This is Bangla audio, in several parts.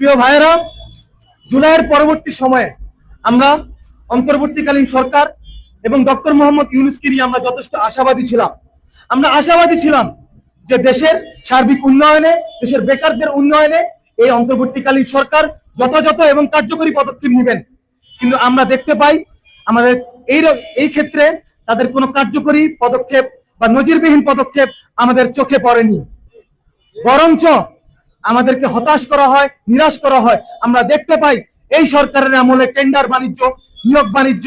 প্রিয় ভাইয়েরা, জুলাইয়ের পরবর্তী সময়ে আমরা অন্তর্বর্তীকালীন সরকার এবং ডক্টর মোহাম্মদ ইউনুসকে নিয়ে আমরা যথেষ্ট আশাবাদী ছিলাম। আমরা আশাবাদী ছিলাম যে দেশের সার্বিক উন্নয়নে, দেশের বেকারদের উন্নয়নে এই অন্তর্বর্তীকালীন সরকার যথাযথ এবং কার্যকরী পদক্ষেপ নেবেন। কিন্তু আমরা দেখতে পাই, আমাদের এই এই ক্ষেত্রে তাদের কোনো কার্যকরী পদক্ষেপ বা নজিরবিহীন পদক্ষেপ আমাদের চোখে পড়েনি। বরঞ্চ আমাদেরকে হতাশ করা হয়, নিরাশ করা হয়। আমরা দেখতে পাই এই সরকারের আমলে টেন্ডার বাণিজ্য, নিয়োগ বাণিজ্য,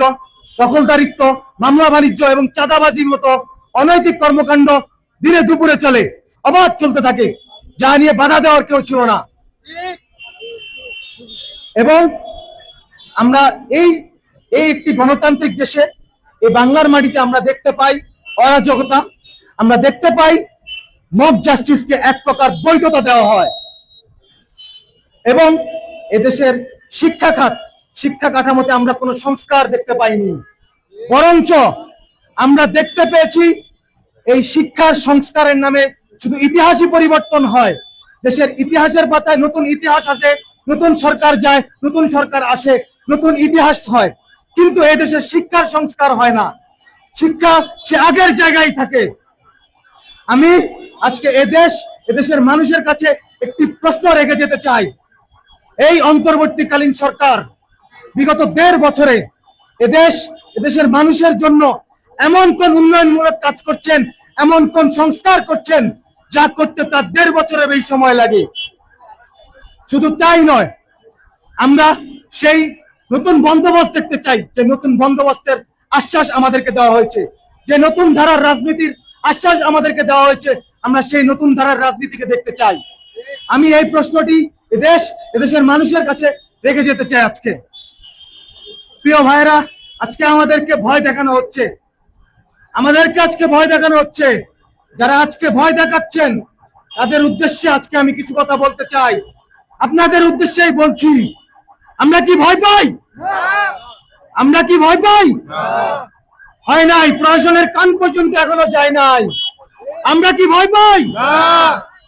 দখলদারিত্ব, মামলা বাণিজ্য এবং চাঁদাবাজির মতো অনৈতিক কর্মকাণ্ড দিনে দুপুরে চলে, অবাধ চলতে থাকে, যা নিয়ে বাধা দেওয়ার কেউ ছিল না। এবং আমরা এই এই একটি গণতান্ত্রিক দেশে, এই বাংলার মাটিতে আমরা দেখতে পাই অরাজকতা, আমরা দেখতে পাই মব জাস্টিসকে এক প্রকার বৈধতা দেওয়া হয়। এবং এদেশের শিক্ষা খাত, শিক্ষা কাঠামোতে আমরা কোনো সংস্কার দেখতে পাইনি। বরঞ্চ আমরা দেখতে পেয়েছি এই শিক্ষার সংস্কারের নামে শুধু ইতিহাসই পরিবর্তন হয়। দেশের ইতিহাসের পাতায় নতুন ইতিহাস আসে, নতুন সরকার যায়, নতুন সরকার আসে, নতুন ইতিহাস হয়। কিন্তু এই দেশের শিক্ষার সংস্কার হয় না। শিক্ষা সে আগের জায়গায় থাকে। আমি আজকে এদেশ এদেশের মানুষের কাছে একটি প্রশ্ন রেখে যেতে চাই। এই অন্তর্বর্তীকালীন সরকার বিগত দেড় বছরে এদেশ এদেশের মানুষের জন্য এমন কোন উন্নয়নমূলক কাজ করছেন, এমন কোন সংস্কার করছেন, যা করতে তার দেড় বছরের বেশি সময় লাগে। শুধু তাই নয়, আমরা সেই নতুন বন্দোবস্ত দেখতে চাই, যে নতুন বন্দোবস্তের আশ্বাস আমাদেরকে দেওয়া হয়েছে। যে নতুন ধারার রাজনীতির আশ্বাস আমাদেরকে দেওয়া হয়েছে, আমরা সেই নতুন ধারার রাজনীতিকে দেখতে চাই। আমি এই প্রশ্নটি এদেশ এদেশের মানুষের কাছে রেখে যেতে চাই আজকে। প্রিয় ভাইরা আজকে আমাদেরকে ভয় দেখানো হচ্ছে। আমাদেরকে আজকে ভয় দেখানো হচ্ছে। যারা আজকে ভয় দেখাচ্ছেন তাদের উদ্দেশ্যে আজকে আমি কিছু কথা বলতে চাই। আপনাদের উদ্দেশ্যেই বলছি আমরা কি ভয় পাই? আমরা কি ভয় পাই? হয় নাই প্রশাসনের কান পর্যন্ত এখনও যায় নাই। আমরা কি ভয় পাই?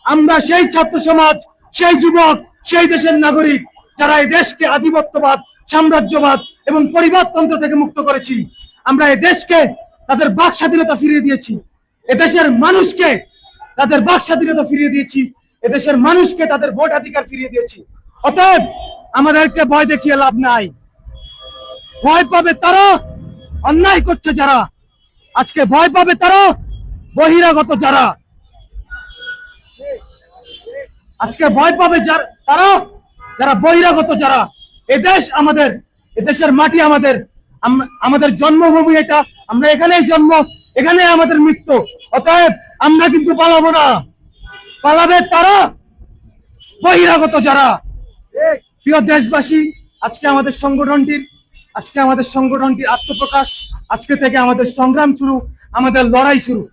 আমরা সেই ছাত্র সমাজ সেই যুবক সেই দেশের নাগরিক যারা এই দেশকে আধিপত্যবাদ, সাম্রাজ্যবাদ এবং পরিবারতন্ত্র থেকে মুক্ত করেছি, আমরা এই দেশকে তাদের বাক স্বাধীনতা ফিরিয়ে দিয়েছি। এদেশের মানুষকে তাদের বাক স্বাধীনতা ফিরিয়ে দিয়েছি। এদেশের মানুষকে তাদের ভোটাধিকার ফিরিয়ে দিয়েছি। অতএব আমাদেরকে ভয় দেখিয়ে লাভ নাই। ভয় পাবে তারা, অন্যায় করছে যারা। আজকে ভয় পাবে তারা, বহিরাগত যারা। আজকে ভয় পাবে তারা যারা বহিরাগত যারা এদেশ আমাদের এদেশের মাটি আমাদের আমাদের জন্মভূমি এটা, আমরা এখানেই জন্ম এখানে আমাদের মৃত্যু, অতএব আমরা কিন্তু পালাবো না। পালাবে তারা বহিরাগত যারা। প্রিয় দেশবাসী, আজকে আমাদের সংগঠনটির, আজকে আমাদের সংগঠনটির আত্মপ্রকাশ, আজকে থেকে আমাদের সংগ্রাম শুরু, আমাদের লড়াই শুরু।